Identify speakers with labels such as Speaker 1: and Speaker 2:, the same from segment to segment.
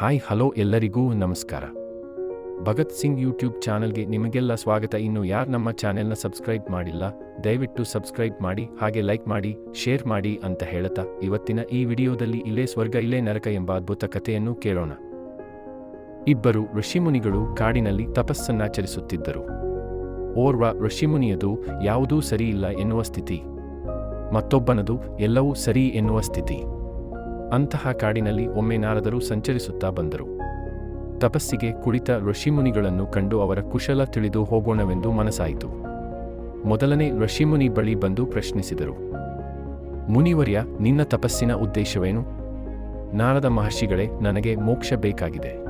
Speaker 1: Hi, hello ಎಲ್ಲರಿಗೂ ನಮಸ್ಕಾರ. Bhagat Singh YouTube ಚಾನಲ್ಗೆ ನಿಮಗೆಲ್ಲ ಸ್ವಾಗತ. ಇನ್ನು ಯಾರು ನಮ್ಮ ಚಾನೆಲ್ನ ಸಬ್ಸ್ಕ್ರೈಬ್ ಮಾಡಿಲ್ಲ, ದಯವಿಟ್ಟು ಸಬ್ಸ್ಕ್ರೈಬ್ ಮಾಡಿ, ಹಾಗೆ ಲೈಕ್ ಮಾಡಿ, ಶೇರ್ ಮಾಡಿ ಅಂತ ಹೇಳುತ್ತಾ ಇವತ್ತಿನ ಈ ವಿಡಿಯೋದಲ್ಲಿ ಇಲ್ಲೇ ಸ್ವರ್ಗ, ಇಲ್ಲೇ ನರಕ ಎಂಬ ಅದ್ಭುತ ಕಥೆಯನ್ನು ಕೇಳೋಣ. ಇಬ್ಬರು ಋಷಿಮುನಿಗಳು ಕಾಡಿನಲ್ಲಿ ತಪಸ್ಸನ್ನಾಚರಿಸುತ್ತಿದ್ದರು ಓರ್ವ ಋಷಿಮುನಿಯದು ಯಾವುದೂ ಸರಿಯಿಲ್ಲ ಎನ್ನುವ ಸ್ಥಿತಿ. ಮತ್ತೊಬ್ಬನದು, ಎಲ್ಲವೂ ಸರಿ ಎನ್ನುವ ಸ್ಥಿತಿ. ಅಂತಹ ಕಾಡಿನಲ್ಲಿ ಒಮ್ಮೆ ನಾರದರು ಸಂಚರಿಸುತ್ತಾ ಬಂದರು. ತಪಸ್ಸಿಗೆ ಕುಳಿತ ಋಷಿಮುನಿಗಳನ್ನು ಕಂಡು ಅವರ ಕುಶಲ ತಿಳಿದು ಹೋಗೋಣವೆಂದು ಮನಸ್ಸಾಯಿತು. ಮೊದಲನೇ ಋಷಿಮುನಿ ಬಳಿ ಬಂದು ಪ್ರಶ್ನಿಸಿದರು. ಮುನಿವರ್ಯ, ನಿನ್ನ ತಪಸ್ಸಿನ ಉದ್ದೇಶವೇನು? ನಾರದ ಮಹರ್ಷಿಗಳೇ, ನನಗೆ ಮೋಕ್ಷ ಬೇಕಾಗಿದೆ.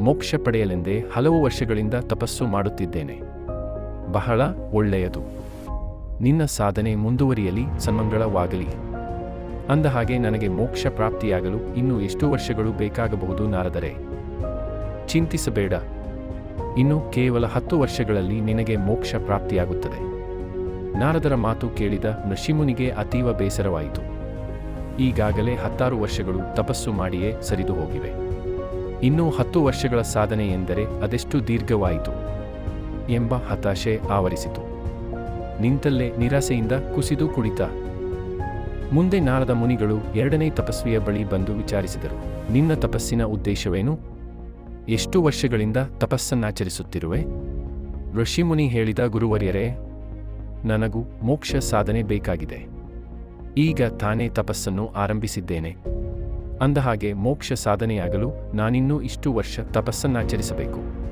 Speaker 1: ಮೋಕ್ಷ ಪಡೆಯಲೆಂದೇ ಹಲವು ವರ್ಷಗಳಿಂದ ತಪಸ್ಸು ಮಾಡುತ್ತಿದ್ದೇನೆ. ಬಹಳ ಒಳ್ಳೆಯದು. ನಿನ್ನ ಸಾಧನೆ ಮುಂದುವರಿಯಲಿ, ಸನ್ಮಂಗಳವಾಗಲಿ. ಅಂದ ಹಾಗೆ ನನಗೆ ಮೋಕ್ಷ ಪ್ರಾಪ್ತಿಯಾಗಲು ಇನ್ನು ಎಷ್ಟು ವರ್ಷಗಳು ಬೇಕಾಗಬಹುದು ನಾರದರೆ. ಚಿಂತಿಸಬೇಡ. ಇನ್ನು ಕೇವಲ ಹತ್ತು ವರ್ಷಗಳಲ್ಲಿ ನಿನಗೆ ಮೋಕ್ಷ ಪ್ರಾಪ್ತಿಯಾಗುತ್ತದೆ. ನಾರದರ ಮಾತು ಕೇಳಿದ ನಶಿಮುನಿಗೆ ಅತೀವ ಬೇಸರವಾಯಿತು. ಈಗಾಗಲೇ ಹತ್ತಾರು ವರ್ಷಗಳು ತಪಸ್ಸು ಮಾಡಿಯೇ ಸರಿದು ಹೋಗಿವೆ. ಇನ್ನೂ ಹತ್ತು ವರ್ಷಗಳ ಸಾಧನೆ ಎಂದರೆ ಅದೆಷ್ಟು ದೀರ್ಘವಾಯಿತು? ಎಂಬ ಹತಾಶೆ ಆವರಿಸಿತು. ನಿಂತಲ್ಲೇ ನಿರಾಸೆಯಿಂದ ಕುಸಿದು ಕುಳಿತ. ಮುಂದೆ ನಾರದ ಮುನಿಗಳು ಎರಡನೇ ತಪಸ್ವಿಯ ಬಳಿ ಬಂದು ವಿಚಾರಿಸಿದರು. ನಿನ್ನ ತಪಸ್ಸಿನ ಉದ್ದೇಶವೇನು? ಎಷ್ಟು ವರ್ಷಗಳಿಂದ ತಪಸ್ಸನ್ನಾಚರಿಸುತ್ತಿರುವೆ? ಋಷಿಮುನಿ ಹೇಳಿದ ಗುರುವರ್ಯರೇ, ನನಗೂ ಮೋಕ್ಷ ಸಾಧನೆ ಬೇಕಾಗಿದೆ. ಈಗ ತಾನೇ ತಪಸ್ಸನ್ನು ಆರಂಭಿಸಿದ್ದೇನೆ. ಅಂದಹಾಗೆ ಮೋಕ್ಷ ಸಾಧನೆಯಾಗಲು ನಾನಿನ್ನೂ ಇಷ್ಟು ವರ್ಷ ತಪಸ್ಸನ್ನಾಚರಿಸಬೇಕು.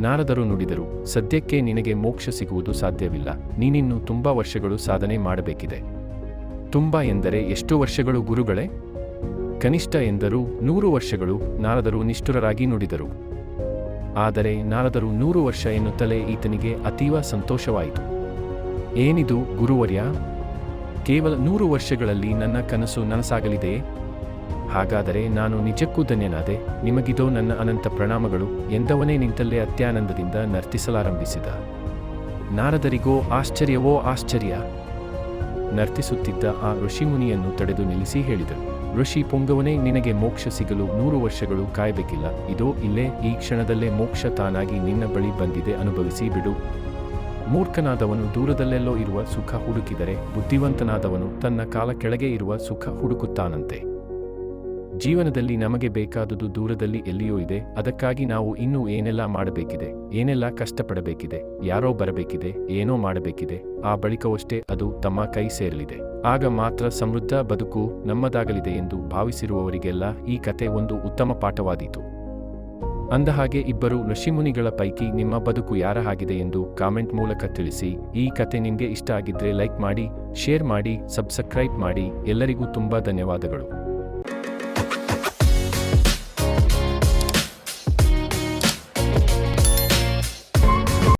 Speaker 1: ನಾರದರು ನುಡಿದರು, ಸದ್ಯಕ್ಕೆ ನಿನಗೆ ಮೋಕ್ಷ ಸಿಗುವುದು ಸಾಧ್ಯವಿಲ್ಲ. ನೀನಿನ್ನು ತುಂಬಾ ವರ್ಷಗಳು ಸಾಧನೆ ಮಾಡಬೇಕಿದೆ. ತುಂಬ ಎಂದರೆ ಎಷ್ಟು ವರ್ಷಗಳು ಗುರುಗಳೇ. ಕನಿಷ್ಠ ಎಂದರು ನೂರು ವರ್ಷಗಳು ನಾರದರು ನಿಷ್ಠುರರಾಗಿ ನುಡಿದರು. ಆದರೆ ನಾರದರು ನೂರು ವರ್ಷ ಎನ್ನುತ್ತಲೇ ಈತನಿಗೆ ಅತೀವ ಸಂತೋಷವಾಯಿತು. ಏನಿದು ಗುರುವರ್ಯ? ಕೇವಲ ನೂರು ವರ್ಷಗಳಲ್ಲಿ ನನ್ನ ಕನಸು ನನಸಾಗಲಿದೆಯೇ ಹಾಗಾದರೆ ನಾನು ನಿಜಕ್ಕೂ ಧನ್ಯನಾದೆ. ನಿಮಗಿದೋ ನನ್ನ ಅನಂತ ಪ್ರಣಾಮಗಳು ಎಂದವನೇ ನಿಂತಲ್ಲೇ ಅತ್ಯಾನಂದದಿಂದ ನರ್ತಿಸಲಾರಂಭಿಸಿದ. ನಾರದರಿಗೋ ಆಶ್ಚರ್ಯವೋ ಆಶ್ಚರ್ಯ. ನರ್ತಿಸುತ್ತಿದ್ದ ಆ ಋಷಿಮುನಿಯನ್ನು ತಡೆದು ನಿಲ್ಲಿಸಿ ಹೇಳಿದರು ಋಷಿ ಪೊಂಗವನೇ, ನಿನಗೆ ಮೋಕ್ಷ ಸಿಗಲು ನೂರು ವರ್ಷಗಳು ಕಾಯಬೇಕಿಲ್ಲ. ಇದೋ ಇಲ್ಲೇ, ಈ ಕ್ಷಣದಲ್ಲೇ ಮೋಕ್ಷ ತಾನಾಗಿ ನಿನ್ನ ಬಳಿ ಬಂದಿದೆ, ಅನುಭವಿಸಿ ಬಿಡು. ಮೂರ್ಖನಾದವನು ದೂರದಲ್ಲೆಲ್ಲೋ ಇರುವ ಸುಖ ಹುಡುಕಿದರೆ ಬುದ್ಧಿವಂತನಾದವನು ತನ್ನ ಕಾಲ ಕೆಳಗೆ ಇರುವ ಸುಖ ಹುಡುಕುತ್ತಾನಂತೆ. ಜೀವನದಲ್ಲಿ ನಮಗೆ ಬೇಕಾದುದು ದೂರದಲ್ಲಿ ಎಲ್ಲಿಯೋ ಇದೆ, ಅದಕ್ಕಾಗಿ ನಾವು ಇನ್ನೂ ಏನೆಲ್ಲ ಮಾಡಬೇಕಿದೆ, ಏನೆಲ್ಲ ಕಷ್ಟಪಡಬೇಕಿದೆ, ಯಾರೋ ಬರಬೇಕಿದೆ, ಏನೋ ಮಾಡಬೇಕಿದೆ, ಆ ಬಳಿಕವಷ್ಟೇ ಅದು ತಮ್ಮ ಕೈ ಸೇರಲಿದೆ. ಆಗ ಮಾತ್ರ ಸಮೃದ್ಧ ಬದುಕು ನಮ್ಮದಾಗಲಿದೆ ಎಂದು ಭಾವಿಸಿರುವವರಿಗೆಲ್ಲ ಈ ಕತೆ ಒಂದು ಉತ್ತಮ ಪಾಠವಾದೀತು. ಅಂದಹಾಗೆ ಇಬ್ಬರು ಋಷಿಮುನಿಗಳ ಪೈಕಿ ನಿಮ್ಮ ಬದುಕು ಯಾರ ಹಾಗಿದೆ ಎಂದು ಕಾಮೆಂಟ್ ಮೂಲಕ ತಿಳಿಸಿ, ಈ ಕತೆ ನಿಮಗೆ ಇಷ್ಟ ಆಗಿದ್ರೆ ಲೈಕ್ ಮಾಡಿ, ಶೇರ್ ಮಾಡಿ, ಸಬ್ಸ್ಕ್ರೈಬ್ ಮಾಡಿ, ಎಲ್ಲರಿಗೂ ತುಂಬಾ ಧನ್ಯವಾದಗಳು.